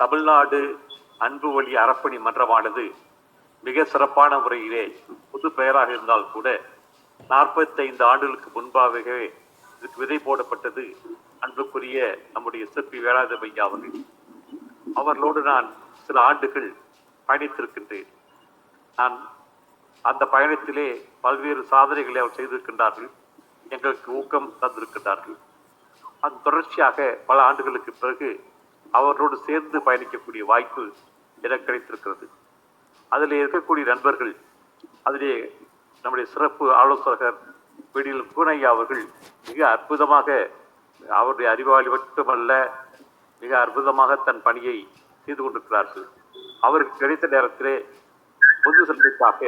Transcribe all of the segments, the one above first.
தமிழ்நாடு அன்பு வழி அறப்பணி மன்றமானது மிக சிறப்பான முறையிலே புது பெயராக இருந்தால் கூட நாற்பத்தைந்து ஆண்டுகளுக்கு முன்பாகவே இதுக்கு விதை போடப்பட்டது. அன்புக்குரிய நம்முடைய சிற்பி வேளாத அவர்கள். அவர்களோடு நான் சில ஆண்டுகள் பயணித்திருக்கின்றேன். நான் அந்த பயணத்திலே பல்வேறு சாதனைகளை அவர் செய்திருக்கின்றார்கள். எங்களுக்கு ஊக்கம் தந்திருக்கின்றார்கள். அது தொடர்ச்சியாக பல ஆண்டுகளுக்கு பிறகு அவர்களோடு சேர்ந்து பயணிக்கக்கூடிய வாய்ப்பு எனக்கு கிடைத்திருக்கிறது. அதில் இருக்கக்கூடிய நண்பர்கள் அதிலே நம்முடைய சிறப்பு ஆலோசகர் விடில் பூனையா அவர்கள் மிக அற்புதமாக அவருடைய அறிவாளி மட்டுமல்ல மிக அற்புதமாக தன் பணியை செய்து கொண்டிருக்கிறார்கள். அவருக்கு கிடைத்த நேரத்திலே பொது சந்திப்பாக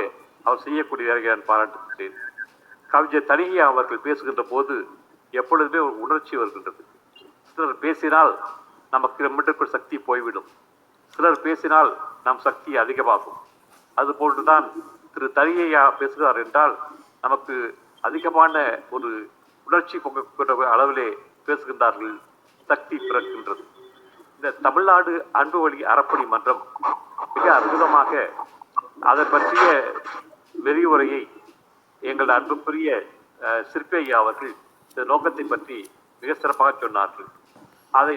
அவர் செய்யக்கூடிய வேலையை நான் பாராட்டுகிறேன் கவிஞர் தனியே அவர்கள் பேசுகின்ற போது எப்பொழுதுமே ஒரு உணர்ச்சி வருகின்றது. சிலர் பேசினால் நமக்கு நம்மிட்டுக்குள் சக்தி போய்விடும். சிலர் பேசினால் நம் சக்தி அதிகமாகும். அதுபோன்றுதான் திரு தனியா பேசுகிறார் என்றால் நமக்கு அதிகமான ஒரு உணர்ச்சி பொங்கக்கூடிய அளவிலே பேசுகின்றார்கள் சக்தி பிறக்கின்றது. இந்த தமிழ்நாடு அன்பு வழி அறப்பணி மன்றம் மிக அற்புதமாக அதை பற்றிய விரிவுரையை எங்கள் அன்புக்குரிய அஹ், சிற்பி ஐயா அவர்கள் இந்த நோக்கத்தை பற்றி மிக சிறப்பாக சொன்னார்கள். அதை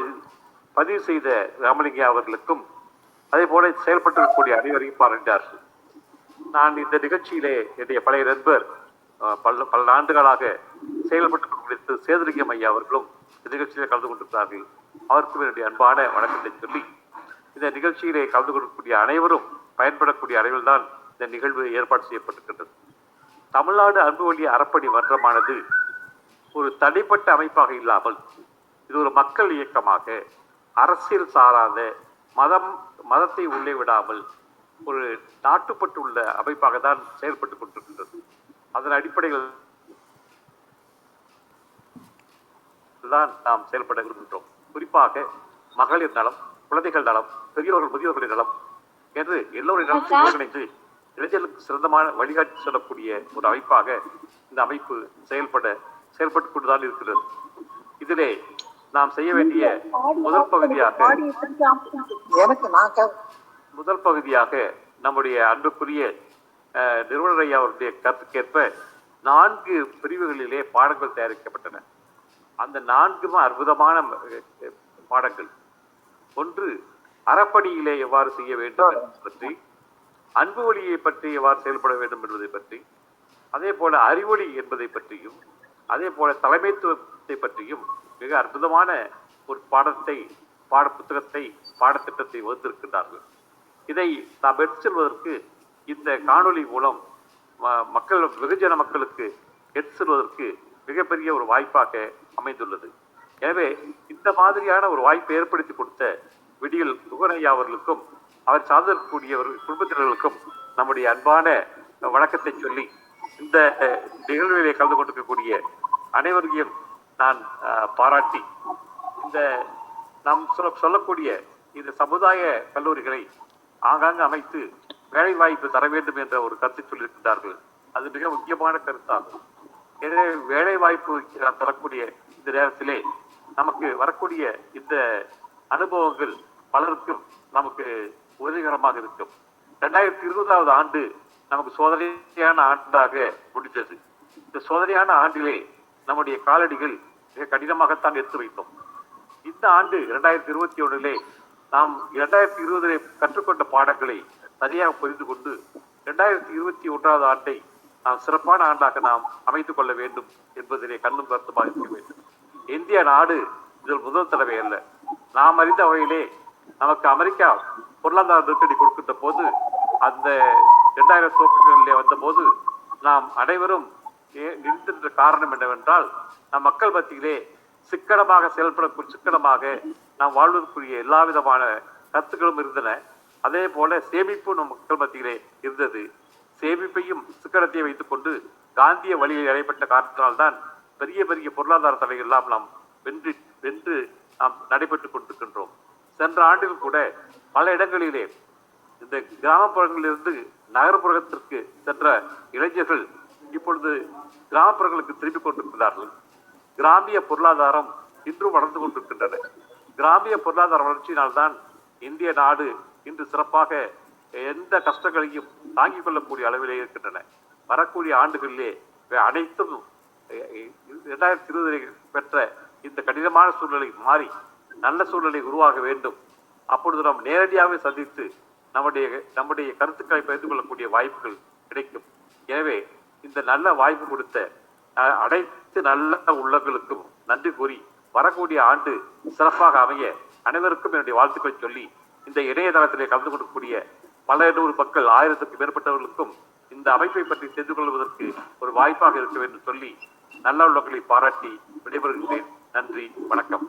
பதிவு செய்த ராமலிங்கா அவர்களுக்கும் அதே போல செயல்பட்டிருக்கக்கூடிய அனைவரையும் பாராட்டினார்கள் நான் இந்த நிகழ்ச்சியிலே என்னுடைய பழைய நண்பர் பல பல ஆண்டுகளாக செயல்பட்டு கொண்டிருந்த சேதுலிங்கம் ஐயா அவர்களும் இந்த நிகழ்ச்சியிலே கலந்து கொண்டிருக்கிறார்கள். அவருக்கும் என்னுடைய அன்பான வணக்கத்தை சொல்லி இந்த நிகழ்ச்சியிலே கலந்து கொள்ளக்கூடிய அனைவரும் பயன்படக்கூடிய அளவில் தான் இந்த நிகழ்வு ஏற்பாடு செய்யப்பட்டிருக்கின்றது. தமிழ்நாடு அன்பு வழி அறப்பணி மன்றமானது ஒரு தனிப்பட்ட அமைப்பாக இல்லாமல் இது ஒரு மக்கள் இயக்கமாக அரசியல் சாராத மதம் மதத்தை உள்ளே விடாமல் ஒரு நாட்டுப்பட்டுள்ள அமைப்பாக தான் செயல்பட்டு கொண்டிருக்கின்றது. அதன் அடிப்படையில் தான் நாம் செயல்பட விரும்புகின்றோம். குறிப்பாக மகளிர் நலம் குழந்தைகள் நலம் பெரியோர்கள் முதியோர்களின் நலம். என்று எல்லோரின் நலத்தையும் ஒருங்கிணைந்து இளைஞர்களுக்கு சிறந்தமான வழிகாட்டி சொல்லக்கூடிய ஒரு அமைப்பாக இந்த அமைப்பு செயல்பட செயல்பட்டு கொண்டுதான் இருக்கிறது. இதிலே நாம் செய்ய வேண்டிய முதல் பகுதியாக எனக்கு நான் கே- முதல் பகுதியாக நம்முடைய அன்புக்குரிய நிறுவனர் ஐயா அவருடைய கருத்துக்கேற்ப நான்கு பிரிவுகளிலே பாடங்கள் தயாரிக்கப்பட்டன. அந்த நான்குமே அற்புதமான பாடங்கள். ஒன்று அறப்பணியிலே எவ்வாறு செய்ய வேண்டும் என்பது பற்றி அன்பு வழியை பற்றி எவ்வாறு செயல்பட வேண்டும் என்பதை பற்றி அதே போல அறிவொளி என்பதை பற்றியும் அதே போல தலைமைத்துவத்தை பற்றியும் மிக அற்புதமான ஒரு பாடத்தை பாட புத்தகத்தை பாடத்திட்டத்தை வகுத்திருக்கின்றார்கள். இதை நாம் எடுத்து செல்வதற்கு இந்த காணொலி மூலம் ம- மக்கள் வெகுஜன மக்களுக்கு எடுத்து செல்வதற்கு மிகப்பெரிய ஒரு வாய்ப்பாக அமைந்துள்ளது. எனவே இந்த மாதிரியான ஒரு வாய்ப்பை ஏற்படுத்தி கொடுத்த விடியல் குகனையா அவர்களுக்கும் அவர் சார்ந்திருக்கக்கூடியவர்கள் குடும்பத்தினர்களுக்கும் நம்முடைய அன்பான வணக்கத்தை சொல்லி இந்த அஹ், நிகழ்விலே கலந்து கொண்டிருக்கக்கூடிய அனைவரையும் நான் பாராட்டி. இந்த நாம் சொல்ல சொல்லக்கூடிய இந்த சமுதாய கல்லூரிகளை ஆங்காங்கு அமைத்து வேலை வாய்ப்பு தர வேண்டும் என்ற ஒரு கருத்தை சொல்லியிருக்கிறார்கள் அது மிக முக்கியமான கருத்தாகும். எனவே வேலை வாய்ப்பு தரக்கூடிய இந்த நேரத்திலே நமக்கு வரக்கூடிய இந்த அனுபவங்கள் பலருக்கும் நமக்கு உதவிகரமாக இருக்கும். ரெண்டாயிரத்தி இருபதாவது ஆண்டு நமக்கு சோதனையான ஆண்டாக முடிந்தது. இந்த சோதனையான ஆண்டிலே நம்முடைய காலடிகள் மிக கடினமாகத்தான் எடுத்து வைத்தோம். இந்த ஆண்டு இரண்டாயிரத்தி இருபத்தி ஒன்றிலே நாம் இரண்டாயிரத்தி இருபதிலே கற்றுக்கொண்ட பாடங்களை சரியாக புரிந்து கொண்டு இரண்டாயிரத்தி இருபத்தி ஒன்றாவது ஆண்டை நாம் சிறப்பான ஆண்டாக நாம் அமைத்துக் கொள்ள வேண்டும் என்பதிலே கண்ணும் கருத்துமாக இருக்க வேண்டும். இந்திய நாடு இதில் முதல் தடவை அல்ல. நாம் அறிந்த வகையிலே நமக்கு அமெரிக்கா பொருளாதார நெருக்கடி கொடுக்கின்ற போது அந்த இரண்டாயிரம் வந்த வந்தபோது நாம் அனைவரும் நின்றுன்ற காரணம் என்னவென்றால் நம் மக்கள் மத்தியிலே சிக்கனமாக செயல்படக்கூடிய சிக்கனமாக நாம் வாழ்வதற்குரிய எல்லா விதமான கருத்துக்களும் இருந்தன. அதே போல சேமிப்பு நம் மக்கள் மத்தியிலே இருந்தது. சேமிப்பையும் சிக்கனத்தையும் வைத்துக்கொண்டு காந்திய வழியில் இடைப்பட்ட காரணத்தினால்தான் பெரிய பெரிய பொருளாதார தடைகள் எல்லாம் நாம் வென்று வென்று நாம் நடைபெற்றுக் கொண்டிருக்கின்றோம். சென்ற ஆண்டில் கூட பல இடங்களிலே இந்த கிராமப்புறங்களிலிருந்து நகர்ப்புறத்திற்கு சென்ற இளைஞர்கள் இப்பொழுது கிராமப்புறங்களுக்கு திரும்பிக் கொண்டிருக்கிறார்கள். கிராமிய பொருளாதாரம் இன்றும் வளர்ந்து கொண்டிருக்கின்றன. கிராமிய பொருளாதார வளர்ச்சியினால்தான் இந்திய நாடு இன்று சிறப்பாக எந்த கஷ்டங்களையும் தாங்கிக் கொள்ளக்கூடிய அளவிலே இருக்கின்றன. வரக்கூடிய ஆண்டுகளிலே அனைத்தும் இரண்டாயிரத்தி இருபதில் பெற்ற இந்த கடினமான சூழ்நிலை மாறி நல்ல சூழ்நிலை உருவாக வேண்டும். அப்பொழுது நாம் நேரடியாகவே சந்தித்து நம்முடைய நம்முடைய கருத்துக்களை பகிர்ந்து கொள்ளக்கூடிய வாய்ப்புகள் கிடைக்கும். எனவே இந்த நல்ல வாய்ப்பு கொடுத்த அனைத்து நல்ல உள்ளங்களுக்கும் நன்றி கூறி வரக்கூடிய ஆண்டு சிறப்பாக அமைய அனைவருக்கும் என்னுடைய வாழ்த்துக்களை சொல்லி இந்த இணையதளத்திலே கலந்து கொள்ளக்கூடிய பல நூறு மக்கள் ஆயிரத்துக்கு மேற்பட்டவர்களுக்கும் இந்த அமைப்பை பற்றி தெரிந்து கொள்வதற்கு ஒரு வாய்ப்பாக இருக்க வேண்டும் சொல்லி நல்ல உள்ளங்களை பாராட்டி விடைபெறுகிறேன். நன்றி வணக்கம்.